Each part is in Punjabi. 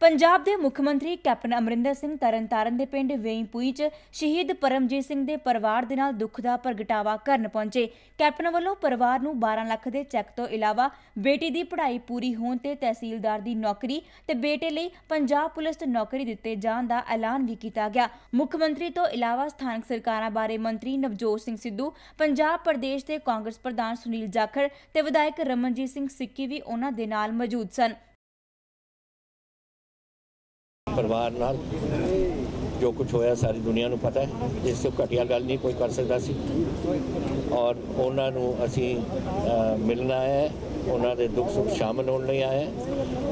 ਪੰਜਾਬ ਦੇ ਮੁੱਖ ਮੰਤਰੀ ਕੈਪਟਨ ਅਮਰਿੰਦਰ ਸਿੰਘ ਤਰਨਤਾਰਨ ਦੇ ਪਿੰਡ ਵੇਈਪੂਈ 'ਚ ਸ਼ਹੀਦ ਪਰਮਜੀਤ ਸਿੰਘ ਦੇ ਪਰਿਵਾਰ ਦੇ ਨਾਲ ਦੁੱਖ ਦਾ ਪ੍ਰਗਟਾਵਾ ਕਰਨ ਪਹੁੰਚੇ। ਕੈਪਟਨ ਵੱਲੋਂ ਪਰਿਵਾਰ ਨੂੰ 12 ਲੱਖ ਦੇ ਚੈੱਕ ਤੋਂ ਇਲਾਵਾ ਬੇਟੀ ਦੀ ਪੜ੍ਹਾਈ ਪੂਰੀ ਹੋਣ ਤੇ ਤਹਿਸੀਲਦਾਰ ਦੀ ਨੌਕਰੀ ਤੇ ਬੇਟੇ ਲਈ ਪੰਜਾਬ ਪੁਲਿਸ 'ਚ ਨੌਕਰੀ ਦਿੱਤੇ ਜਾਣ ਦਾ ਐਲਾਨ ਵੀ ਕੀਤਾ ਗਿਆ। ਮੁੱਖ ਮੰਤਰੀ ਤੋਂ ਇਲਾਵਾ ਸਥਾਨਕ ਸਰਕਾਰਾਂ ਬਾਰੇ ਮੰਤਰੀ ਨਵਜੋਤ ਸਿੰਘ ਸਿੱਧੂ, ਪੰਜਾਬ ਪ੍ਰਦੇਸ਼ ਦੇ ਕਾਂਗਰਸ ਪ੍ਰਧਾਨ ਸੁਨੀਲ ਜਾਖੜ ਤੇ ਵਿਧਾਇਕ ਰਮਨਜੀਤ ਸਿੰਘ ਸਿੱਕੀ ਵੀ ਉਹਨਾਂ ਦੇ ਨਾਲ ਮੌਜੂਦ ਸਨ। ਪਰਿਵਾਰ ਨਾਲ ਜੋ ਕੁਝ ਹੋਇਆ ਸਾਰੀ ਦੁਨੀਆ ਨੂੰ ਪਤਾ ਹੈ। ਇਸ ਤੋਂ ਘਟੀਆ ਗੱਲ ਨਹੀਂ ਕੋਈ ਕਰ ਸਕਦਾ ਸੀ। ਔਰ ਉਹਨਾਂ ਨੂੰ ਅਸੀਂ ਮਿਲਣ ਹੈ। ਉਹਨਾਂ ਦੇ ਦੁੱਖ ਸੁੱਖ ਸ਼ਾਮਲ ਹੋਣ ਲਈ ਆਏ ਹੈ।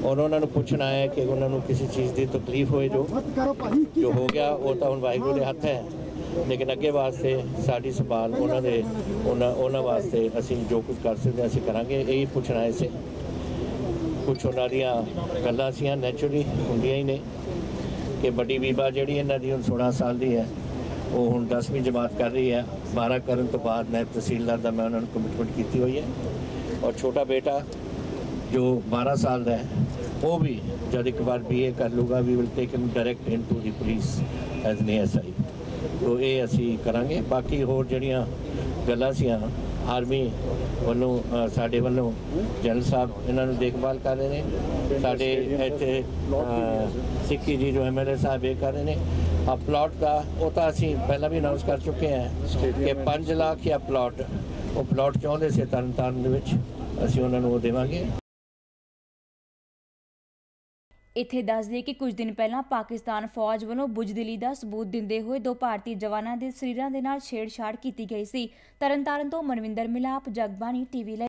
ਔਰ ਉਹਨਾਂ ਨੂੰ ਪੁੱਛਣ ਹੈ ਕਿ ਉਹਨਾਂ ਨੂੰ ਕਿਸੇ ਚੀਜ਼ ਦੀ ਤਕਲੀਫ ਹੋਏ ਜੋ। ਜੋ ਹੋ ਗਿਆ ਉਹ ਤਾਂ ਹੁਣ ਵਾਹਿਗੁਰੂ ਦੇ ਹੱਥ ਹੈ। ਲੇਕਿਨ ਅੱਗੇ ਵਾਸਤੇ ਸਾਡੀ ਸੰਭਾਲ ਉਹਨਾਂ ਦੇ ਉਹਨਾਂ ਉਹਨਾਂ ਵਾਸਤੇ ਅਸੀਂ ਜੋ ਕੁਝ ਕਰ ਸਕਦੇ ਹਾਂ ਅਸੀਂ ਕਰਾਂਗੇ ਇਹ ਹੀ ਪੁੱਛਣ ਆਏ ਸੀ। ਕੁਝ ਉਹਨਾਂ ਦੀਆਂ ਗੱਲਾਂ ਸੀਆਂ ਨੈਚੁਰਲੀ ਹੁੰਦੀਆਂ ਹੀ ਨੇ। ਕਿ ਵੱਡੀ ਬੀਬਾ ਜਿਹੜੀ ਇਹਨਾਂ ਦੀ ਹੁਣ 16 ਸਾਲ ਦੀ ਹੈ, ਉਹ ਹੁਣ 10ਵੀਂ ਜਮਾਤ ਕਰ ਰਹੀ ਹੈ। 12 ਕਰਨ ਤੋਂ ਬਾਅਦ ਮੈਂ ਤਹਿਸੀਲਦਾਰ ਦਾ ਮੈਂ ਉਹਨਾਂ ਨੂੰ ਕਮਿਟਮੈਂਟ ਕੀਤੀ ਹੋਈ ਹੈ। ਔਰ ਛੋਟਾ ਬੇਟਾ ਜੋ 12 ਸਾਲ ਦਾ ਹੈ, ਉਹ ਵੀ ਜਦ ਇੱਕ ਵਾਰ ਬੀਏ ਕਰ ਲੂਗਾ we will take him direct into the police as an SI ਤੋ ਇਹ ਅਸੀਂ ਕਰਾਂਗੇ। ਬਾਕੀ ਹੋਰ ਜਿਹੜੀਆਂ ਗੱਲਾਂ ਸੀਆਂ ਆਰਮੀ ਵੱਲੋਂ ਸਾਡੇ ਵੱਲੋਂ ਜਨਰਲ ਸਾਹਿਬ ਇਹਨਾਂ ਨੂੰ ਦੇਖਭਾਲ ਕਰ ਰਹੇ ਨੇ। ਸਾਡੇ ਇੱਥੇ ਸਿੱਕੀ ਜੀ ਜੋ ਐਮਐਲਏ ਸਾਹਿਬ ਇਹ ਕਰ ਰਹੇ ਨੇ। ਆ ਪਲਾਟ ਦਾ ਉਹ ਤਾਂ ਅਸੀਂ ਪਹਿਲਾਂ ਵੀ ਅਨਾਉਂਸ ਕਰ ਚੁੱਕੇ ਹਾਂ ਕਿ 5 ਲੱਖ ਜਾਂ ਪਲਾਟ ਉਹ ਪਲਾਟ ਚਾਹੁੰਦੇ ਸੀ ਤਰਨਤਾਰਨ ਦੇ ਵਿੱਚ। ਅਸੀਂ ਉਹਨਾਂ ਨੂੰ ਉਹ ਦੇਵਾਂਗੇ। ਇੱਥੇ ਦੱਸ ਦਈਏ ਕਿ ਕੁਝ ਦਿਨ ਪਹਿਲਾਂ ਪਾਕਿਸਤਾਨ ਫੌਜ ਵੱਲੋਂ ਬੁਜ਼ਦਿਲੀ ਦਾ ਸਬੂਤ ਦਿੰਦੇ ਹੋਏ ਦੋ ਭਾਰਤੀ ਜਵਾਨਾਂ ਦੇ ਸਰੀਰਾਂ ਦੇ ਨਾਲ ਛੇੜਛਾੜ ਕੀਤੀ ਗਈ ਸੀ। ਤਰਨਤਾਰਨ ਤੋਂ ਮਨਵਿੰਦਰ ਮਿਲਾਪ, ਜਗਬਾਣੀ ਟੀਵੀ ਲਈ।